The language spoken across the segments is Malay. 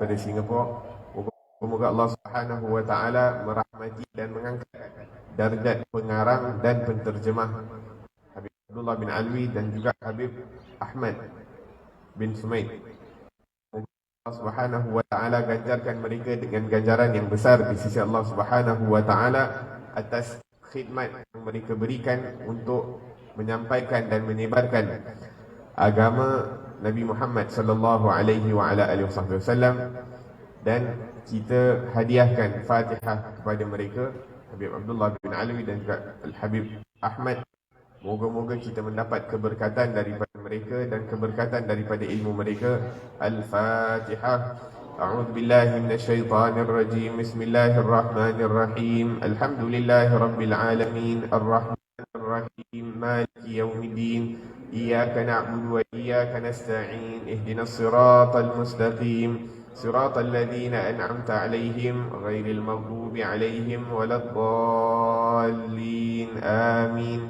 pada Singapura. Semoga Allah Subhanahu wa taala merahmati dan mengangkat darjat pengarang dan penterjemah Habib Abdullah bin Alwi dan juga Habib Ahmad bin Sumaid. Allah Subhanahu wa taala ganjarkan mereka dengan ganjaran yang besar di sisi Allah Subhanahu wa taala atas khidmat yang mereka berikan untuk menyampaikan dan menyebarkan agama Nabi Muhammad sallallahu alaihi wa ala alihi wasallam dan kita hadiahkan Fatihah kepada mereka Habib Abdullah bin Alwi dan juga Al Habib Ahmad Moga-moga kita mendapat keberkatan daripada mereka dan keberkatan daripada ilmu mereka. Al-Fatihah. A'udzu billahi minasyaitonir rajim. Bismillahirrahmanirrahim. Alhamdulillahi rabbil alamin. Arrahmanir rahim. Maliki yaumiddin. Iyyaka na'budu wa iyyaka nasta'in. Ihdinas siratal mustaqim. صراط الذين أنعمت عليهم غير المغضوب عليهم ولا الضالين آمين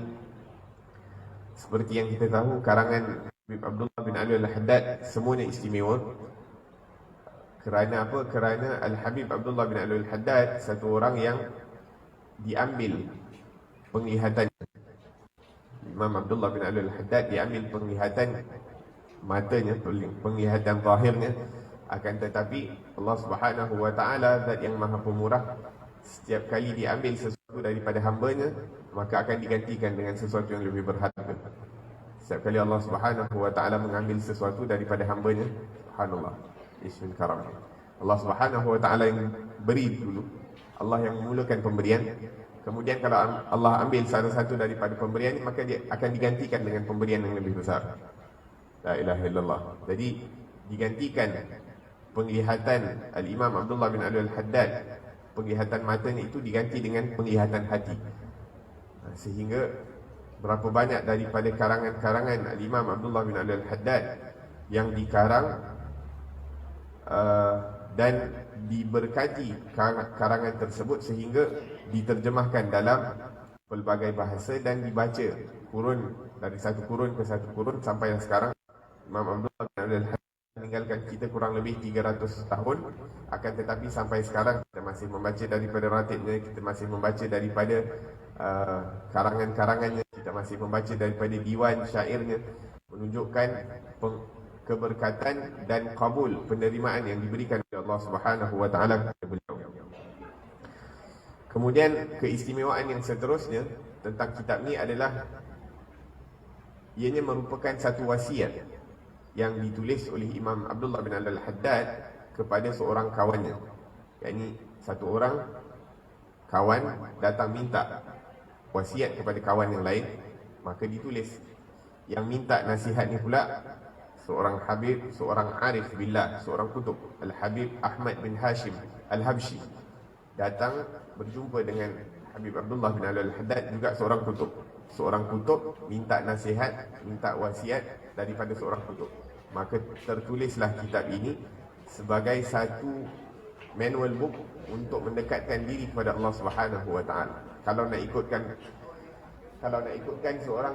seperti yang kita tahu karangan Habib Abdullah bin Ali Al-Haddad semuanya istimewa kerana apa? kerana Al-Habib Abdullah bin Ali Al-Haddad satu orang yang diambil penglihatan Imam Abdullah bin Ali Al-Haddad diambil penglihatan matanya, penglihatan zahirnya akan tetapi Allah Subhanahu wa taala zat yang Maha Pemurah setiap kali diambil sesuatu daripada hambanya maka akan digantikan dengan sesuatu yang lebih berharga. Setiap kali Allah Subhanahu wa taala mengambil sesuatu daripada hamba-Nya, subhanallah, ismin karam. Allah Subhanahu wa taala yang beri dulu. Allah yang memulakan pemberian. Kemudian kalau Allah ambil salah satu daripada pemberian ini maka dia akan digantikan dengan pemberian yang lebih besar. La ilaha illallah. Jadi digantikan penglihatan Al-Imam Abdullah bin Ali Al-Haddad penglihatan matanya itu diganti dengan penglihatan hati. Ha, sehingga berapa banyak daripada karangan-karangan Al-Imam Abdullah bin Ali Al-Haddad yang dikarang uh, dan diberkati karangan tersebut sehingga diterjemahkan dalam pelbagai bahasa dan dibaca kurun dari satu kurun ke satu kurun sampai yang sekarang Imam Abdullah bin Al-Haddad meninggalkan kita kurang lebih 300 tahun akan tetapi sampai sekarang kita masih membaca daripada ratibnya kita masih membaca daripada uh, karangan-karangannya kita masih membaca daripada diwan syairnya menunjukkan keberkatan dan kabul penerimaan yang diberikan oleh Allah Subhanahu wa taala kepada beliau. Kemudian keistimewaan yang seterusnya tentang kitab ni adalah ianya merupakan satu wasiat yang ditulis oleh Imam Abdullah bin Al-Haddad kepada seorang kawannya. Yakni satu orang kawan datang minta wasiat kepada kawan yang lain maka ditulis yang minta nasihat ni pula seorang habib seorang arif billah seorang kutub al habib ahmad bin hashim al habsyi datang berjumpa dengan habib abdullah bin al haddad juga seorang kutub. Seorang kutub minta nasihat minta wasiat daripada seorang kutub. Maka tertulislah kitab ini sebagai satu manual book untuk mendekatkan diri kepada Allah Subhanahu wa taala. Kalau nak ikutkan kalau nak ikutkan seorang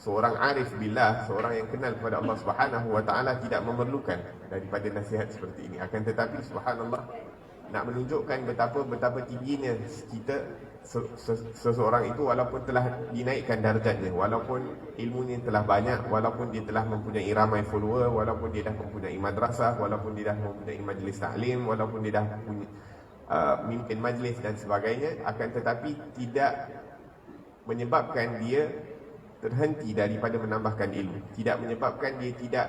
seorang arif billah seorang yang kenal kepada Allah Subhanahu wa taala tidak memerlukan daripada nasihat seperti ini. Akan tetapi subhanallah nak menunjukkan betapa betapa tingginya kita seseorang itu walaupun telah dinaikkan darjatnya walaupun ilmunya telah banyak walaupun dia telah mempunyai ramai follower walaupun dia dah mempunyai madrasah walaupun dia dah mempunyai majlis taklim walaupun dia dah mempunyai Uh, mimpin majlis dan sebagainya akan tetapi tidak menyebabkan dia terhenti daripada menambahkan ilmu. Tidak menyebabkan dia tidak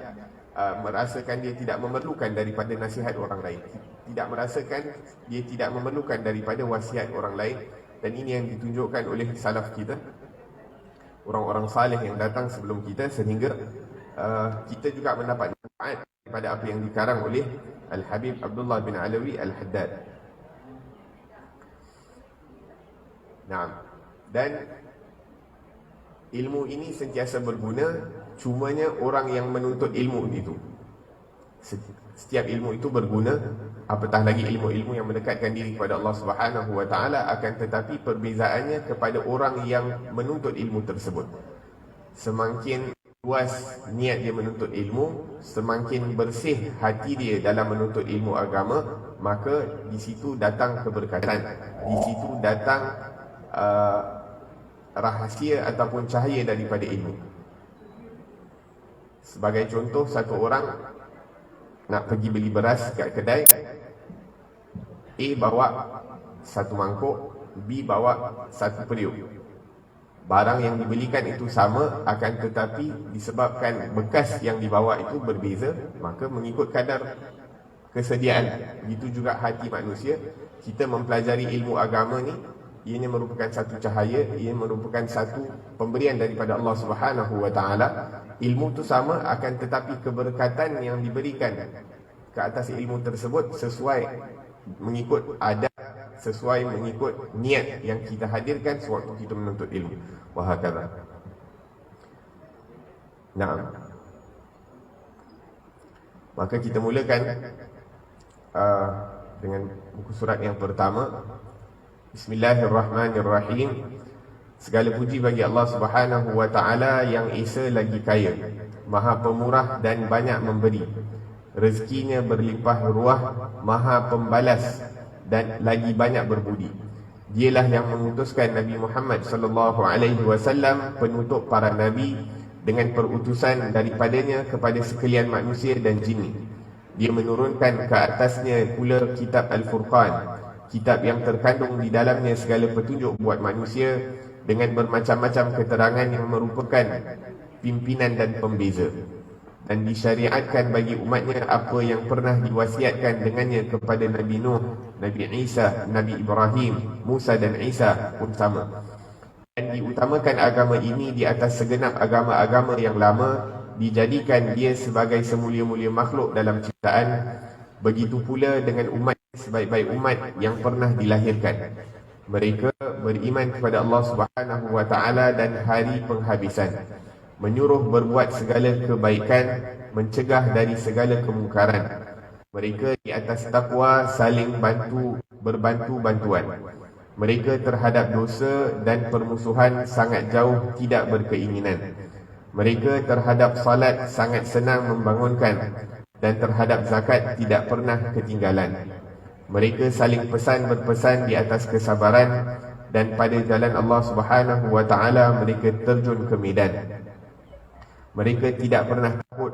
uh, merasakan dia tidak memerlukan daripada nasihat orang lain. Tidak merasakan dia tidak memerlukan daripada wasiat orang lain. Dan ini yang ditunjukkan oleh salaf kita orang-orang saleh yang datang sebelum kita sehingga uh, kita juga mendapat manfaat daripada apa yang dikarang oleh Al-Habib Abdullah bin Alawi Al-Haddad. Nah, dan ilmu ini sentiasa berguna cumanya orang yang menuntut ilmu itu. Setiap ilmu itu berguna apatah lagi ilmu-ilmu yang mendekatkan diri kepada Allah Subhanahu taala akan tetapi perbezaannya kepada orang yang menuntut ilmu tersebut. Semakin luas niat dia menuntut ilmu, semakin bersih hati dia dalam menuntut ilmu agama, maka di situ datang keberkatan. Di situ datang uh, rahasia ataupun cahaya daripada ilmu. Sebagai contoh, satu orang nak pergi beli beras kat kedai, A bawa satu mangkuk, B bawa satu periuk. Barang yang dibelikan itu sama akan tetapi disebabkan bekas yang dibawa itu berbeza, maka mengikut kadar kesediaan. Begitu juga hati manusia, kita mempelajari ilmu agama ni ianya merupakan satu cahaya, ia merupakan satu pemberian daripada Allah Subhanahu wa taala. Ilmu itu sama akan tetapi keberkatan yang diberikan ke atas ilmu tersebut sesuai mengikut adab sesuai mengikut niat yang kita hadirkan sewaktu kita menuntut ilmu. Wahakala. Nah. Maka kita mulakan uh, dengan buku surat yang pertama Bismillahirrahmanirrahim. Segala puji bagi Allah Subhanahu wa taala yang Esa lagi kaya, Maha Pemurah dan banyak memberi. Rezekinya berlimpah ruah, Maha Pembalas dan lagi banyak berbudi. Dialah yang mengutuskan Nabi Muhammad sallallahu alaihi wasallam penutup para nabi dengan perutusan daripadanya kepada sekalian manusia dan jin. Dia menurunkan ke atasnya pula kitab Al-Furqan kitab yang terkandung di dalamnya segala petunjuk buat manusia dengan bermacam-macam keterangan yang merupakan pimpinan dan pembeza dan disyariatkan bagi umatnya apa yang pernah diwasiatkan dengannya kepada Nabi Nuh, Nabi Isa, Nabi Ibrahim, Musa dan Isa pun sama. Dan diutamakan agama ini di atas segenap agama-agama yang lama dijadikan dia sebagai semulia-mulia makhluk dalam ciptaan. Begitu pula dengan umat sebaik-baik umat yang pernah dilahirkan. Mereka beriman kepada Allah Subhanahu wa taala dan hari penghabisan. Menyuruh berbuat segala kebaikan, mencegah dari segala kemungkaran. Mereka di atas takwa saling bantu berbantu bantuan. Mereka terhadap dosa dan permusuhan sangat jauh tidak berkeinginan. Mereka terhadap salat sangat senang membangunkan dan terhadap zakat tidak pernah ketinggalan. Mereka saling pesan berpesan di atas kesabaran dan pada jalan Allah Subhanahu wa taala mereka terjun ke medan. Mereka tidak pernah takut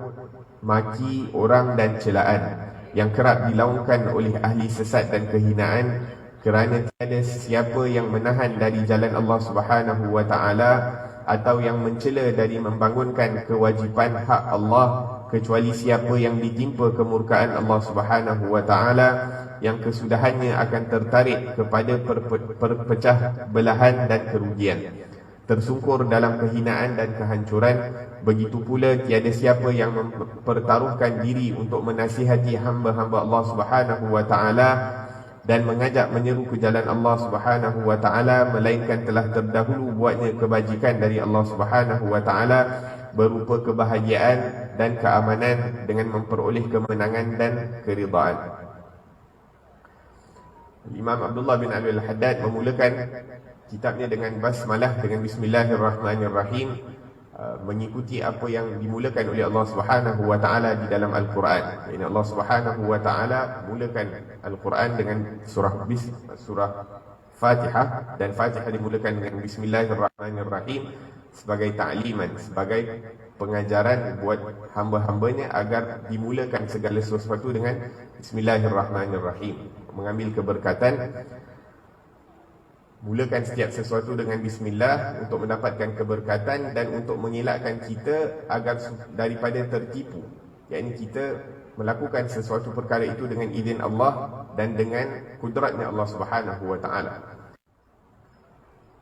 maki orang dan celaan yang kerap dilaungkan oleh ahli sesat dan kehinaan kerana tiada siapa yang menahan dari jalan Allah Subhanahu wa taala atau yang mencela dari membangunkan kewajipan hak Allah kecuali siapa yang ditimpa kemurkaan Allah Subhanahu wa taala yang kesudahannya akan tertarik kepada perpecah belahan dan kerugian tersungkur dalam kehinaan dan kehancuran begitu pula tiada siapa yang mempertaruhkan diri untuk menasihati hamba-hamba Allah Subhanahu wa taala dan mengajak menyeru ke jalan Allah Subhanahu wa taala melainkan telah terdahulu buatnya kebajikan dari Allah Subhanahu wa taala berupa kebahagiaan dan keamanan dengan memperoleh kemenangan dan keridaan. Imam Abdullah bin Ali Al-Haddad memulakan kitabnya dengan basmalah dengan bismillahirrahmanirrahim uh, mengikuti apa yang dimulakan oleh Allah Subhanahu wa taala di dalam Al-Quran. Ini Allah Subhanahu wa taala mulakan Al-Quran dengan surah bis surah Fatihah dan Fatihah dimulakan dengan bismillahirrahmanirrahim sebagai ta'liman, sebagai pengajaran buat hamba-hambanya agar dimulakan segala sesuatu dengan bismillahirrahmanirrahim mengambil keberkatan Mulakan setiap sesuatu dengan bismillah untuk mendapatkan keberkatan dan untuk mengelakkan kita agar daripada tertipu. Yakni kita melakukan sesuatu perkara itu dengan izin Allah dan dengan kudratnya Allah Subhanahu wa taala.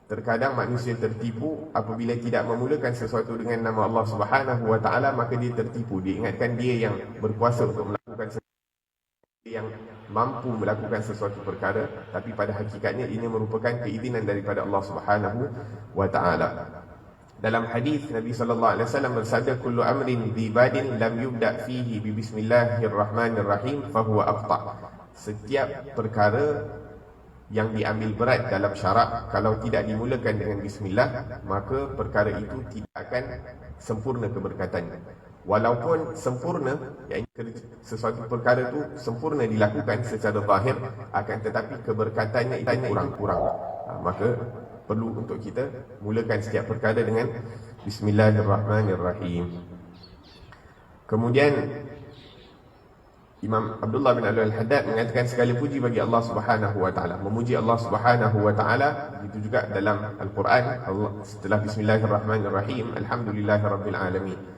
Terkadang manusia tertipu apabila tidak memulakan sesuatu dengan nama Allah Subhanahu wa taala maka dia tertipu. Dia ingatkan dia yang berkuasa untuk melakukan yang mampu melakukan sesuatu perkara tapi pada hakikatnya ini merupakan keizinan daripada Allah Subhanahu wa taala. Dalam hadis Nabi sallallahu alaihi wasallam bersabda kullu amrin bi lam yubda fihi bi bismillahirrahmanirrahim fa huwa aqta. Setiap perkara yang diambil berat dalam syarak kalau tidak dimulakan dengan bismillah maka perkara itu tidak akan sempurna keberkatannya walaupun sempurna iaitu sesuatu perkara itu sempurna dilakukan secara zahir akan tetapi keberkatannya itu kurang-kurang ha, maka perlu untuk kita mulakan setiap perkara dengan bismillahirrahmanirrahim kemudian Imam Abdullah bin Alwi Al-Haddad mengatakan segala puji bagi Allah Subhanahu wa taala. Memuji Allah Subhanahu wa taala itu juga dalam Al-Quran Allah setelah bismillahirrahmanirrahim alhamdulillahirabbil alamin.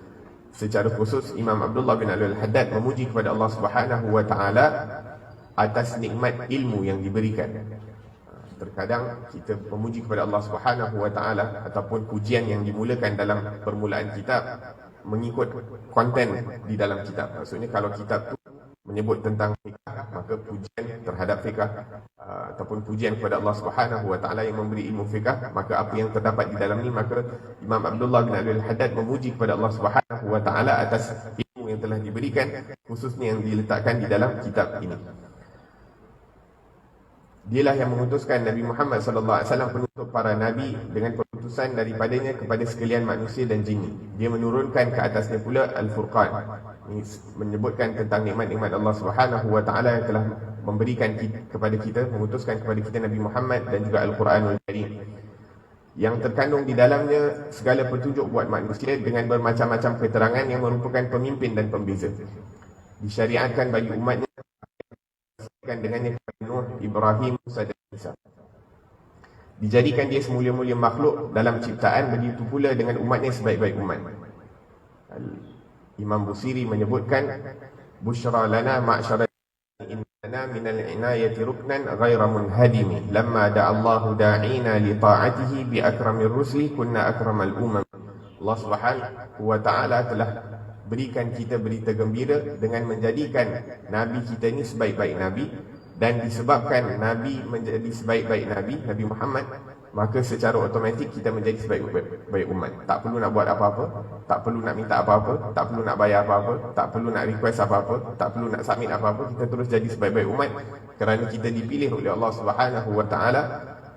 Secara khusus Imam Abdullah bin Alwi Al-Haddad memuji kepada Allah Subhanahu wa taala atas nikmat ilmu yang diberikan. Terkadang kita memuji kepada Allah Subhanahu wa taala ataupun pujian yang dimulakan dalam permulaan kitab mengikut konten di dalam kitab. Maksudnya kalau kitab tu menyebut tentang fikah maka pujian terhadap fikah uh, ataupun pujian kepada Allah Subhanahu wa taala yang memberi ilmu fikah maka apa yang terdapat di dalam ini maka Imam Abdullah bin Abdul Haddad memuji kepada Allah Subhanahu wa taala atas ilmu yang telah diberikan khususnya yang diletakkan di dalam kitab ini Dialah yang mengutuskan Nabi Muhammad sallallahu alaihi wasallam penutup para nabi dengan perutusan daripadanya kepada sekalian manusia dan jin. Dia menurunkan ke atasnya pula Al-Furqan. Menyebutkan tentang nikmat-nikmat Allah Subhanahu wa taala yang telah memberikan kita, kepada kita, mengutuskan kepada kita Nabi Muhammad dan juga Al-Quranul Karim. Yang terkandung di dalamnya segala petunjuk buat manusia dengan bermacam-macam keterangan yang merupakan pemimpin dan pembeza. Disyariatkan bagi umatnya dengannya kepada Nuh, Ibrahim, Musa dan Isa. Dijadikan dia semulia-mulia makhluk dalam ciptaan begitu pula dengan umatnya sebaik-baik umat. Imam Busiri menyebutkan Bushra lana ma'syara innana minal inayati ruknan ghaira munhadimi. Lamma da'allahu da'ina li ta'atihi bi akramir rusli kunna akramal umam. Allah Subhanahu wa ta'ala telah berikan kita berita gembira dengan menjadikan Nabi kita ini sebaik-baik Nabi dan disebabkan Nabi menjadi sebaik-baik Nabi, Nabi Muhammad maka secara otomatik kita menjadi sebaik-baik umat tak perlu nak buat apa-apa tak perlu nak minta apa-apa tak perlu nak bayar apa-apa tak perlu nak request apa-apa tak perlu nak submit apa-apa kita terus jadi sebaik-baik umat kerana kita dipilih oleh Allah Subhanahu wa taala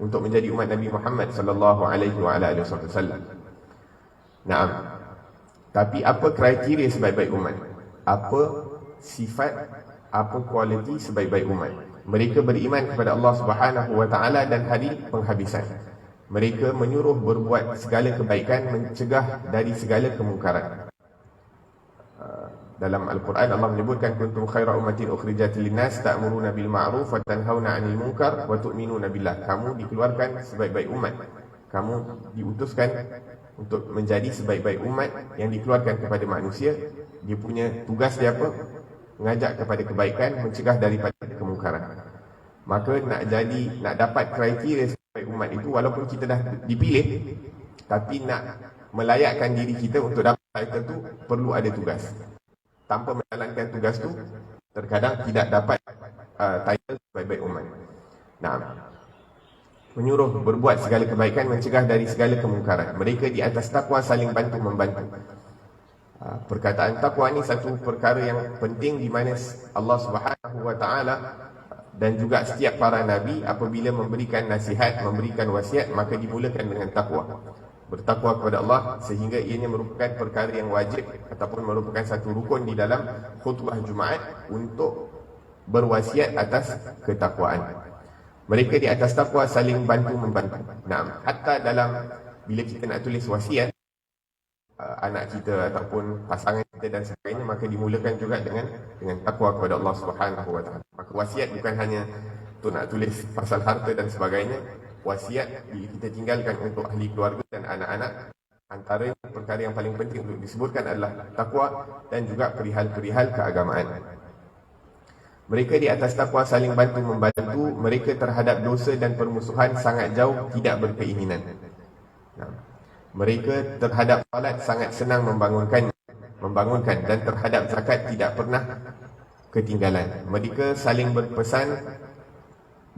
untuk menjadi umat Nabi Muhammad sallallahu alaihi wa alihi wasallam. Naam. Tapi apa kriteria sebaik-baik umat? Apa sifat, apa kualiti sebaik-baik umat? Mereka beriman kepada Allah Subhanahu wa taala dan hari penghabisan. Mereka menyuruh berbuat segala kebaikan, mencegah dari segala kemungkaran. Uh, dalam Al-Quran Allah menyebutkan kuntum khaira ummatin ukhrijat linnas ta'muruna bil ma'ruf wa tanhauna 'anil munkar wa tu'minuna billah. Kamu dikeluarkan sebaik-baik umat. Kamu diutuskan untuk menjadi sebaik-baik umat yang dikeluarkan kepada manusia dia punya tugas dia apa mengajak kepada kebaikan mencegah daripada kemungkaran maka nak jadi nak dapat kriteria sebaik umat itu walaupun kita dah dipilih tapi nak melayakkan diri kita untuk dapat title itu perlu ada tugas. Tanpa menjalankan tugas tu terkadang tidak dapat uh, title sebaik-baik umat. Nah menyuruh berbuat segala kebaikan mencegah dari segala kemungkaran. Mereka di atas takwa saling bantu membantu. Ha, perkataan takwa ini satu perkara yang penting di mana Allah Subhanahu wa taala dan juga setiap para nabi apabila memberikan nasihat memberikan wasiat maka dimulakan dengan takwa bertakwa kepada Allah sehingga ianya merupakan perkara yang wajib ataupun merupakan satu rukun di dalam khutbah Jumaat untuk berwasiat atas ketakwaan mereka di atas takwa saling bantu membantu. Nah, hatta dalam bila kita nak tulis wasiat uh, anak kita ataupun pasangan kita dan sebagainya maka dimulakan juga dengan dengan takwa kepada Allah Subhanahu wa taala. Maka wasiat bukan hanya tu nak tulis pasal harta dan sebagainya. Wasiat kita tinggalkan untuk ahli keluarga dan anak-anak antara perkara yang paling penting untuk disebutkan adalah takwa dan juga perihal-perihal keagamaan. Mereka di atas takwa saling bantu membantu Mereka terhadap dosa dan permusuhan sangat jauh tidak berkeinginan Mereka terhadap salat sangat senang membangunkan Membangunkan dan terhadap zakat tidak pernah ketinggalan. Mereka saling berpesan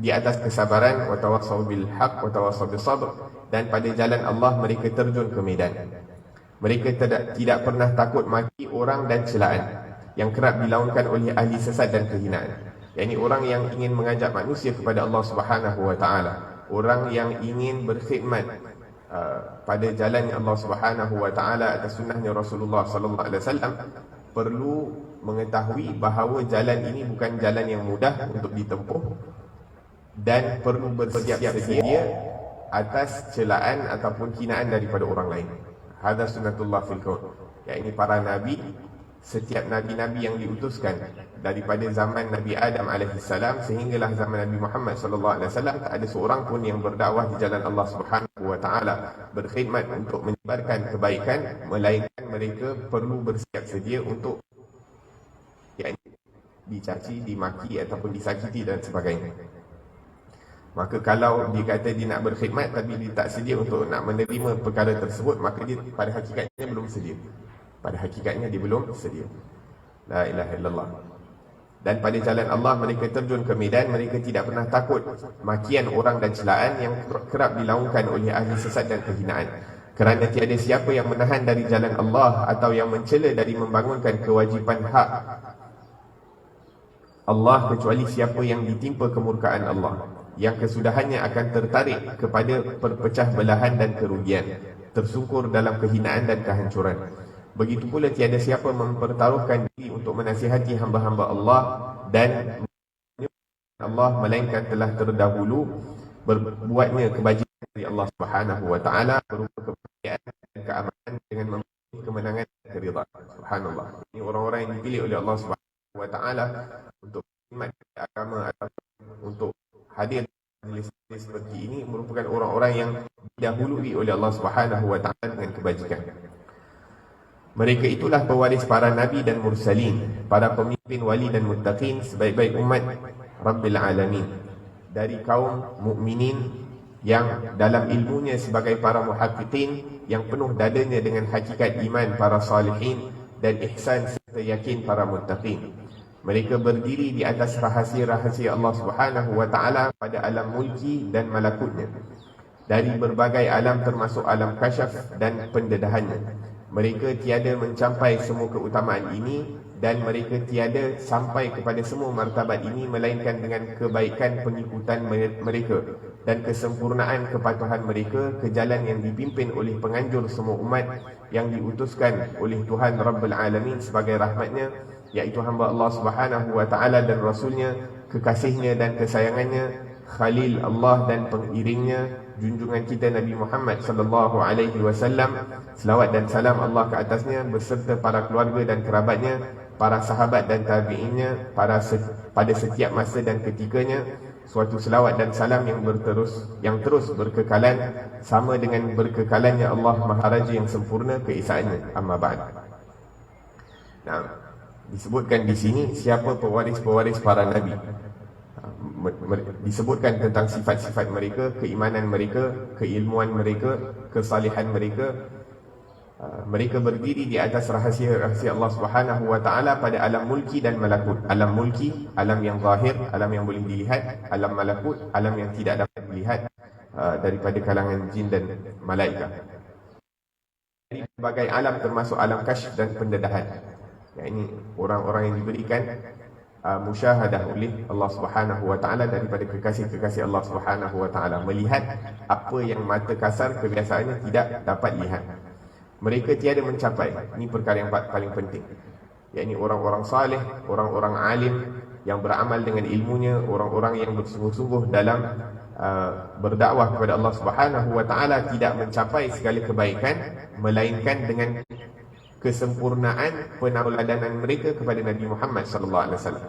di atas kesabaran Watawassaw bilhaq watawassaw bisabr Dan pada jalan Allah mereka terjun ke medan. Mereka tidak, tidak pernah takut mati orang dan celaan yang kerap dilaungkan oleh ahli sesat dan kehinaan. Yang ini orang yang ingin mengajak manusia kepada Allah Subhanahu Wa Taala, orang yang ingin berkhidmat uh, pada jalan Allah Subhanahu Wa Taala atas sunnahnya Rasulullah Sallallahu Alaihi Wasallam perlu mengetahui bahawa jalan ini bukan jalan yang mudah untuk ditempuh dan perlu bersiap sedia atas celaan ataupun kinaan daripada orang lain. Hadza sunnatullah fil kaun. Ya ini para nabi setiap nabi-nabi yang diutuskan daripada zaman Nabi Adam alaihissalam sehinggalah zaman Nabi Muhammad sallallahu alaihi wasallam tak ada seorang pun yang berdakwah di jalan Allah Subhanahu wa taala berkhidmat untuk menyebarkan kebaikan melainkan mereka perlu bersiap sedia untuk yakni dicaci, dimaki ataupun disakiti dan sebagainya. Maka kalau dia kata dia nak berkhidmat tapi dia tak sedia untuk nak menerima perkara tersebut maka dia pada hakikatnya belum sedia. Pada hakikatnya dia belum sedia. La ilaha illallah. Dan pada jalan Allah mereka terjun ke medan mereka tidak pernah takut makian orang dan celaan yang kerap dilaungkan oleh ahli sesat dan kehinaan. Kerana tiada siapa yang menahan dari jalan Allah atau yang mencela dari membangunkan kewajipan hak Allah kecuali siapa yang ditimpa kemurkaan Allah yang kesudahannya akan tertarik kepada perpecah belahan dan kerugian tersungkur dalam kehinaan dan kehancuran Begitu pula tiada siapa mempertaruhkan diri untuk menasihati hamba-hamba Allah dan Allah melainkan telah terdahulu berbuatnya kebajikan dari Allah Subhanahu wa taala berupa kebahagiaan dan keamanan dengan memiliki kemenangan dan keridhaan. Subhanallah. Ini orang-orang yang dipilih oleh Allah Subhanahu wa taala untuk khidmat agama atau untuk hadir di seperti ini merupakan orang-orang yang didahului oleh Allah Subhanahu wa taala dengan kebajikan. Mereka itulah pewaris para nabi dan mursalin, para pemimpin wali dan muttaqin sebaik-baik umat Rabbil Alamin. Dari kaum mukminin yang dalam ilmunya sebagai para muhaqqiqin yang penuh dadanya dengan hakikat iman para salihin dan ihsan serta yakin para muttaqin. Mereka berdiri di atas rahsia-rahsia Allah Subhanahu wa taala pada alam mulki dan malakutnya. Dari berbagai alam termasuk alam kasyaf dan pendedahannya. Mereka tiada mencapai semua keutamaan ini dan mereka tiada sampai kepada semua martabat ini melainkan dengan kebaikan pengikutan mereka dan kesempurnaan kepatuhan mereka ke jalan yang dipimpin oleh penganjur semua umat yang diutuskan oleh Tuhan Rabbul Alamin sebagai rahmatnya iaitu hamba Allah Subhanahu wa taala dan rasulnya kekasihnya dan kesayangannya khalil Allah dan pengiringnya junjungan kita Nabi Muhammad sallallahu alaihi wasallam. Selawat dan salam Allah ke atasnya beserta para keluarga dan kerabatnya para sahabat dan tabi'innya para se pada setiap masa dan ketikanya. Suatu selawat dan salam yang berterus yang terus berkekalan sama dengan berkekalannya Allah Maharaja yang sempurna keisaannya amma ba'd. Nah disebutkan di sini siapa pewaris-pewaris para nabi disebutkan tentang sifat-sifat mereka, keimanan mereka, keilmuan mereka, kesalihan mereka. Uh, mereka berdiri di atas rahsia-rahsia Allah Subhanahu wa taala pada alam mulki dan malakut. Alam mulki, alam yang zahir, alam yang boleh dilihat, alam malakut, alam yang tidak dapat dilihat uh, daripada kalangan jin dan malaikat. Dari berbagai alam termasuk alam kasyf dan pendedahan. Yang ini orang-orang yang diberikan uh, musyahadah oleh Allah Subhanahu wa taala daripada kekasih-kekasih Allah Subhanahu wa taala. Melihat apa yang mata kasar kebiasaannya tidak dapat lihat. Mereka tiada mencapai. Ini perkara yang paling penting. Yakni orang-orang saleh orang-orang alim yang beramal dengan ilmunya orang-orang yang bersungguh-sungguh dalam uh, berdakwah kepada Allah Subhanahu wa taala tidak mencapai segala kebaikan melainkan dengan kesempurnaan penauladanan mereka kepada Nabi Muhammad sallallahu alaihi wasallam.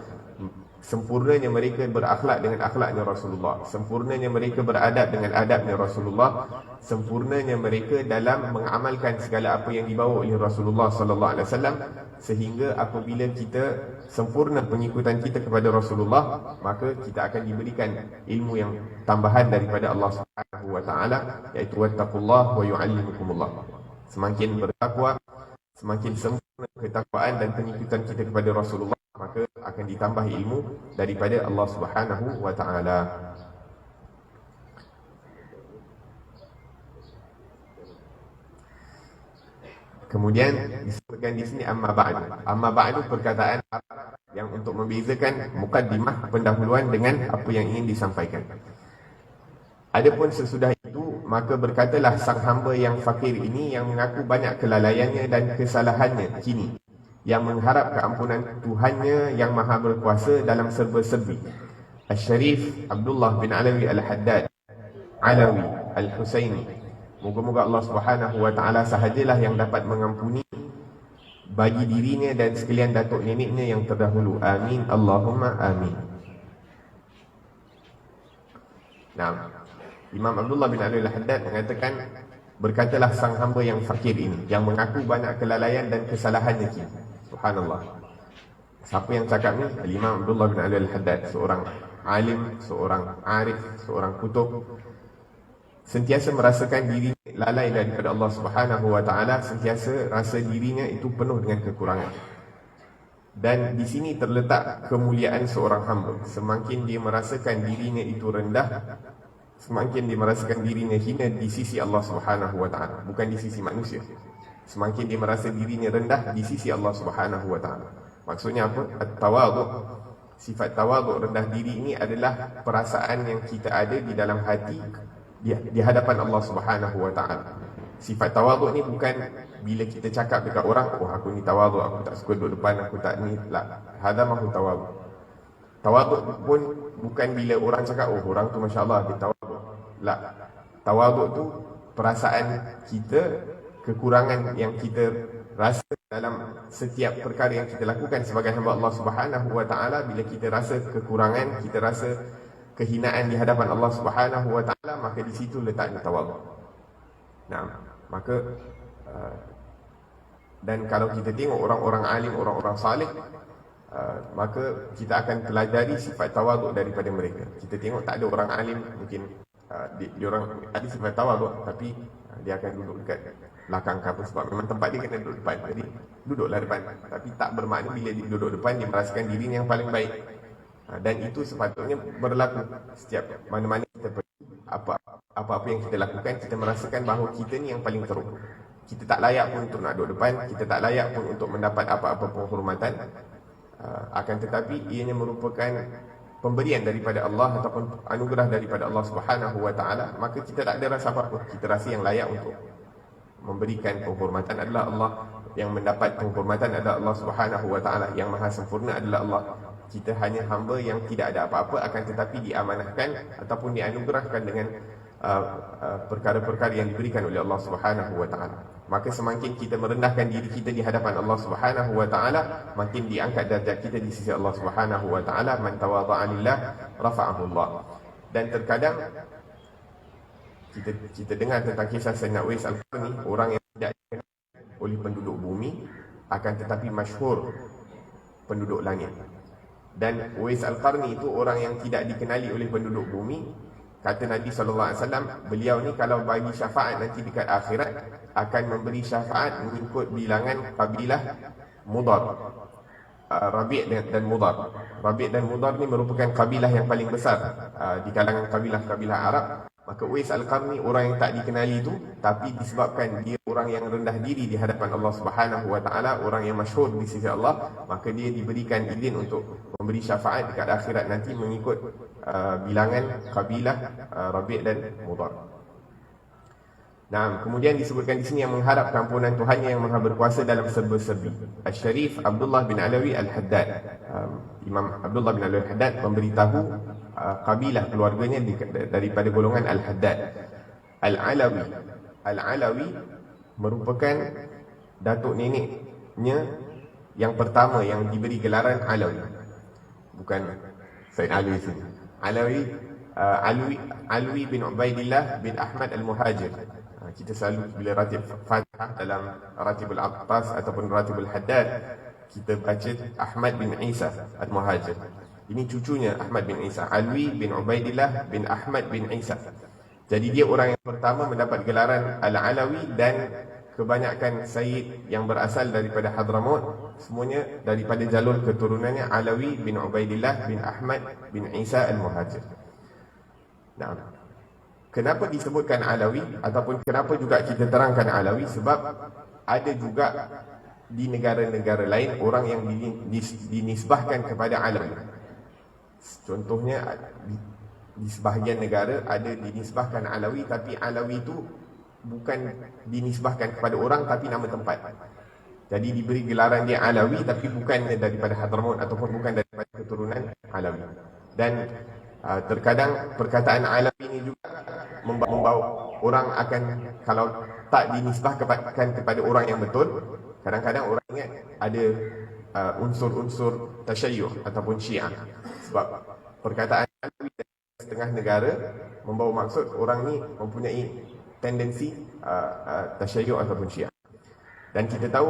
Sempurnanya mereka berakhlak dengan akhlaknya Rasulullah. Sempurnanya mereka beradab dengan adabnya Rasulullah. Sempurnanya mereka dalam mengamalkan segala apa yang dibawa oleh Rasulullah sallallahu alaihi wasallam sehingga apabila kita sempurna pengikutan kita kepada Rasulullah, maka kita akan diberikan ilmu yang tambahan daripada Allah Subhanahu wa taala iaitu wattaqullah wa yuallimukumullah. Semakin bertakwa semakin sempurna ketakwaan dan pengikutan kita kepada Rasulullah maka akan ditambah ilmu daripada Allah Subhanahu wa taala. Kemudian disebutkan di sini amma ba'du. Amma ba'du perkataan yang untuk membezakan mukaddimah pendahuluan dengan apa yang ingin disampaikan. Adapun sesudah itu, maka berkatalah sang hamba yang fakir ini yang mengaku banyak kelalaiannya dan kesalahannya kini. Yang mengharap keampunan Tuhannya yang maha berkuasa dalam serba-serbi. Al-Sharif Abdullah bin Alawi Al-Haddad Alawi Al-Husaini Moga-moga Allah Subhanahu Wa Taala sahajalah yang dapat mengampuni bagi dirinya dan sekalian datuk neneknya yang terdahulu. Amin. Allahumma amin. Nah, Imam Abdullah bin Ali Al-Haddad mengatakan berkatalah sang hamba yang fakir ini yang mengaku banyak kelalaian dan kesalahannya kini. Subhanallah. Siapa yang cakap ni? Imam Abdullah bin Ali Al-Haddad, seorang alim, seorang arif, seorang kutub sentiasa merasakan diri lalai daripada Allah Subhanahu wa taala sentiasa rasa dirinya itu penuh dengan kekurangan dan di sini terletak kemuliaan seorang hamba semakin dia merasakan dirinya itu rendah semakin dia merasakan dirinya hina di sisi Allah Subhanahu wa taala bukan di sisi manusia semakin dia merasa dirinya rendah di sisi Allah Subhanahu wa taala maksudnya apa at-tawadhu sifat tawadhu rendah diri ini adalah perasaan yang kita ada di dalam hati di, di hadapan Allah Subhanahu Wa Taala. Sifat tawaduk ni bukan bila kita cakap dekat orang, oh aku ni tawaduk, aku tak suka duduk depan, aku tak ni. lah. Hada mahu tawaduk. Tawaduk pun bukan bila orang cakap, oh orang tu Masya Allah, dia tawaduk. Lah. Tawaduk tu perasaan kita, kekurangan yang kita rasa dalam setiap perkara yang kita lakukan sebagai hamba Allah Subhanahu Wa Taala bila kita rasa kekurangan, kita rasa kehinaan di hadapan Allah Subhanahu wa taala maka di situ letaknya tawaduk. Nah, maka uh, dan kalau kita tengok orang-orang alim, orang-orang salih uh, maka kita akan pelajari sifat tawaduk daripada mereka. Kita tengok tak ada orang alim mungkin uh, dia, dia orang ada sifat tawaduk tapi uh, dia akan duduk dekat belakang kapal sebab memang tempat dia kena duduk depan. Jadi duduklah depan. Tapi tak bermakna bila dia duduk depan dia merasakan diri yang paling baik. Ha, dan itu sepatutnya berlaku setiap mana-mana kita pergi apa-apa yang kita lakukan kita merasakan bahawa kita ni yang paling teruk kita tak layak pun untuk nak duduk depan kita tak layak pun untuk mendapat apa-apa penghormatan ha, akan tetapi ianya merupakan pemberian daripada Allah ataupun anugerah daripada Allah Subhanahu wa taala maka kita tak ada rasa apa-apa kita rasa yang layak untuk memberikan penghormatan adalah Allah. Yang mendapat penghormatan adalah Allah Subhanahu wa taala. Yang maha sempurna adalah Allah. Kita hanya hamba yang tidak ada apa-apa akan tetapi diamanahkan ataupun dianugerahkan dengan perkara-perkara uh, uh, yang diberikan oleh Allah Subhanahu wa taala. Maka semakin kita merendahkan diri kita di hadapan Allah Subhanahu wa taala, makin diangkat darjat kita di sisi Allah Subhanahu wa taala. Man tawadha'a lillah rafa'ahu Allah. Dan terkadang kita kita dengar tentang kisah Sayyidina Uwais Al-Qarni, orang yang tidak dikenal oleh penduduk bumi akan tetapi masyhur penduduk langit. Dan Uwais Al-Qarni itu orang yang tidak dikenali oleh penduduk bumi Kata Nabi SAW Beliau ni kalau bagi syafaat nanti dekat akhirat Akan memberi syafaat mengikut bilangan kabilah Mudar uh, Rabi' dan Mudar Rabi' dan Mudar ni merupakan kabilah yang paling besar uh, Di kalangan kabilah-kabilah Arab. Maka Uwais Al-Qarni orang yang tak dikenali itu Tapi disebabkan dia orang yang rendah diri di hadapan Allah Subhanahu Wa Taala, Orang yang masyhur di sisi Allah Maka dia diberikan izin untuk memberi syafaat dekat akhirat nanti Mengikut uh, bilangan kabilah uh, Rabi' dan Mudar Nah, kemudian disebutkan di sini yang mengharap kampunan Tuhannya yang maha berkuasa dalam serba-serbi. Al-Sharif Abdullah bin Alawi Al-Haddad. Um, Imam Abdullah bin Alawi Al-Haddad memberitahu uh, kabilah keluarganya di, daripada golongan Al-Haddad. Al-Alawi. Al-Alawi merupakan datuk neneknya yang pertama yang diberi gelaran Alawi. Bukan Said Ali sini. Alawi uh, Alwi Alwi bin Ubaidillah bin Ahmad Al-Muhajir kita selalu bila ratib Fatihah dalam ratibul Abbas ataupun ratibul Haddad kita baca Ahmad bin Isa Al-Muhajir. Ini cucunya Ahmad bin Isa, Alwi bin Ubaidillah bin Ahmad bin Isa. Jadi dia orang yang pertama mendapat gelaran Al-Alawi dan kebanyakan Sayyid yang berasal daripada Hadramaut semuanya daripada jalur keturunannya Alawi bin Ubaidillah bin Ahmad bin Isa Al-Muhajir. Nah, Kenapa disebutkan Alawi ataupun kenapa juga kita terangkan Alawi sebab ada juga di negara-negara lain orang yang dinisbahkan kepada Alawi. Contohnya di, sebahagian negara ada dinisbahkan Alawi tapi Alawi itu bukan dinisbahkan kepada orang tapi nama tempat. Jadi diberi gelaran dia Alawi tapi bukan daripada Hadramaut ataupun bukan daripada keturunan Alawi. Dan uh, terkadang perkataan Alawi ini juga membawa orang akan kalau tak dinisbahkan kepada orang yang betul Kadang-kadang orang ingat ada uh, unsur-unsur tasyayyuh ataupun syiah. Sebab perkataan setengah negara membawa maksud orang ni mempunyai tendensi uh, uh, tasyayyuh ataupun syiah. Dan kita tahu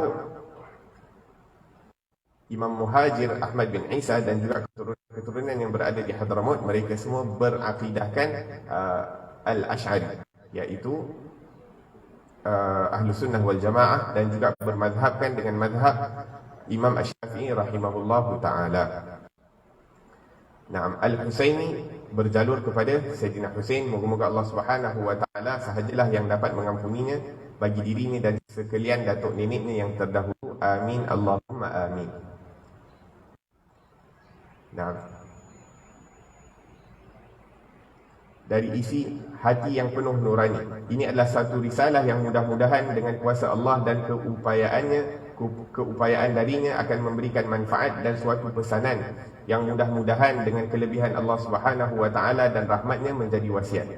Imam Muhajir Ahmad bin Isa dan juga keturunan yang berada di Hadramaut mereka semua berakidahkan uh, al-Ash'ari iaitu uh, ahlu sunnah wal jamaah dan juga bermadhabkan dengan madhab Imam Ash-Syafi'i rahimahullahu ta'ala Naam Al-Husaini berjalur kepada Sayyidina Husain Moga-moga Allah subhanahu wa ta'ala sahajalah yang dapat mengampuninya Bagi dirinya dan sekalian datuk neneknya yang terdahulu. Amin. Allahumma amin. Naam. Dari isi hati yang penuh nurani. Ini adalah satu risalah yang mudah-mudahan dengan kuasa Allah dan keupayaannya, keupayaan darinya akan memberikan manfaat dan suatu pesanan yang mudah-mudahan dengan kelebihan Allah Subhanahu wa taala dan rahmatnya menjadi wasiat.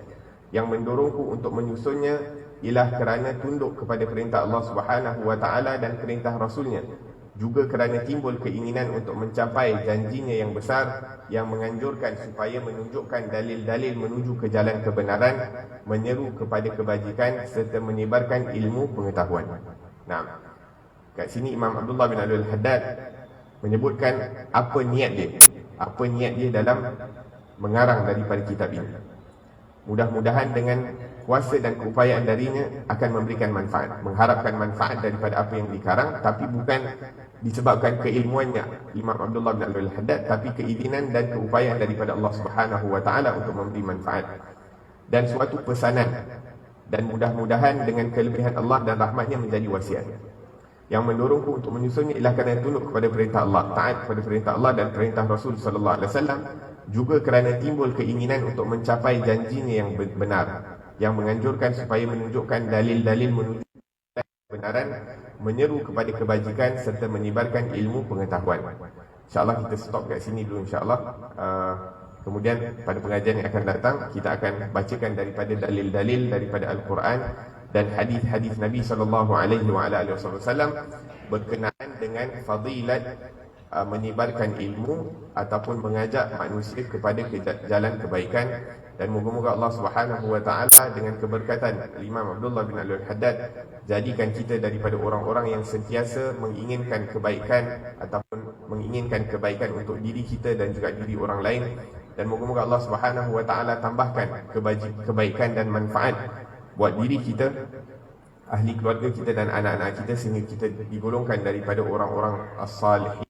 Yang mendorongku untuk menyusunnya ialah kerana tunduk kepada perintah Allah Subhanahu wa taala dan perintah rasulnya juga kerana timbul keinginan untuk mencapai janjinya yang besar yang menganjurkan supaya menunjukkan dalil-dalil menuju ke jalan kebenaran menyeru kepada kebajikan serta menyebarkan ilmu pengetahuan. Nah, kat sini Imam Abdullah bin Abdul Haddad menyebutkan apa niat dia. Apa niat dia dalam mengarang daripada kitab ini. Mudah-mudahan dengan kuasa dan keupayaan darinya akan memberikan manfaat. Mengharapkan manfaat daripada apa yang dikarang tapi bukan disebabkan keilmuannya Imam Abdullah bin Abdul Haddad tapi keizinan dan keupayaan daripada Allah Subhanahu wa taala untuk memberi manfaat dan suatu pesanan dan mudah-mudahan dengan kelebihan Allah dan rahmatnya menjadi wasiat yang mendorongku untuk menyusunnya ialah kerana tunduk kepada perintah Allah taat kepada perintah Allah dan perintah Rasul sallallahu alaihi wasallam juga kerana timbul keinginan untuk mencapai janjinya yang benar yang menganjurkan supaya menunjukkan dalil-dalil menuju kebenaran menyeru kepada kebajikan serta menyebarkan ilmu pengetahuan. InsyaAllah kita stop kat sini dulu insyaAllah. Uh, kemudian pada pengajian yang akan datang kita akan bacakan daripada dalil-dalil daripada Al-Quran dan hadis-hadis Nabi sallallahu alaihi wasallam berkenaan dengan fadilat uh, menyebarkan ilmu ataupun mengajak manusia kepada ke jalan kebaikan. Dan moga-moga Allah Subhanahu wa taala dengan keberkatan Imam Abdullah bin Al Haddad jadikan kita daripada orang-orang yang sentiasa menginginkan kebaikan ataupun menginginkan kebaikan untuk diri kita dan juga diri orang lain. Dan moga-moga Allah Subhanahu wa taala tambahkan kebaikan dan manfaat buat diri kita ahli keluarga kita dan anak-anak kita sehingga kita digolongkan daripada orang-orang as-salihin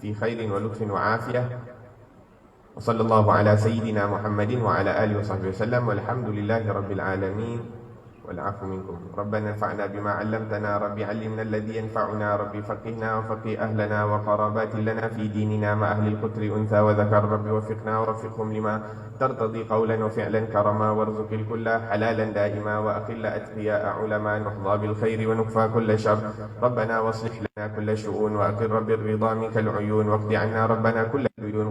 fi khairin wa lutfin wa afiyah. Wa sallallahu ala sayyidina Muhammadin wa ala alihi wa sahbihi wasallam walhamdulillahi rabbil alamin والعفو منكم. ربنا انفعنا بما علمتنا. ربي علمنا الذي ينفعنا. ربي فقهنا وفقه أهلنا وقرابات لنا في ديننا مع أهل القتر أنثى وذكر. ربي وفقنا ووفقهم لما ترتضي قولا وفعلا كرما. وارزق الكل حلالا دائما وأقل أتقياء علما. نحظى بالخير ونكفى كل شر. ربنا واصلح لنا كل شؤون. وأقر رب الرضا منك العيون. واقض عنا ربنا كل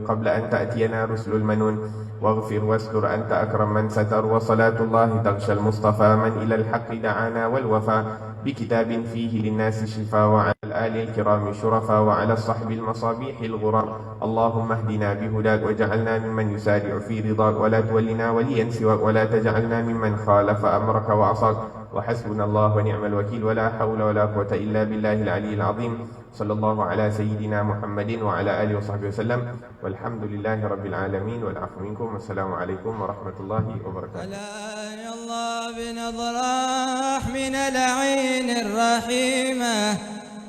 قبل أن تأتينا رسل المنون واغفر واستر أنت أكرم من ستر وصلاة الله تغشى المصطفى. من إلى الحق دعانا والوفاء بكتاب فيه للناس شفاء وعلى الآل الكرام الشرفاء وعلى الصحب المصابيح الغرام. اللهم اهدنا بهداك وجعلنا ممن يسارع في رضاك. ولا تولنا وليا سواك ولا تجعلنا ممن خالف أمرك وعصاك. وحسبنا الله ونعم الوكيل ولا حول ولا قوة إلا بالله العلي العظيم. صلى الله على سيدنا محمد وعلى آله وصحبه وسلم والحمد لله رب العالمين والعفو منكم والسلام عليكم ورحمة الله وبركاته. يا الله بنظرة من العين الرحيمة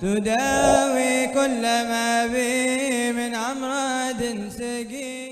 تداوي كل ما بي من أمراض سقيمة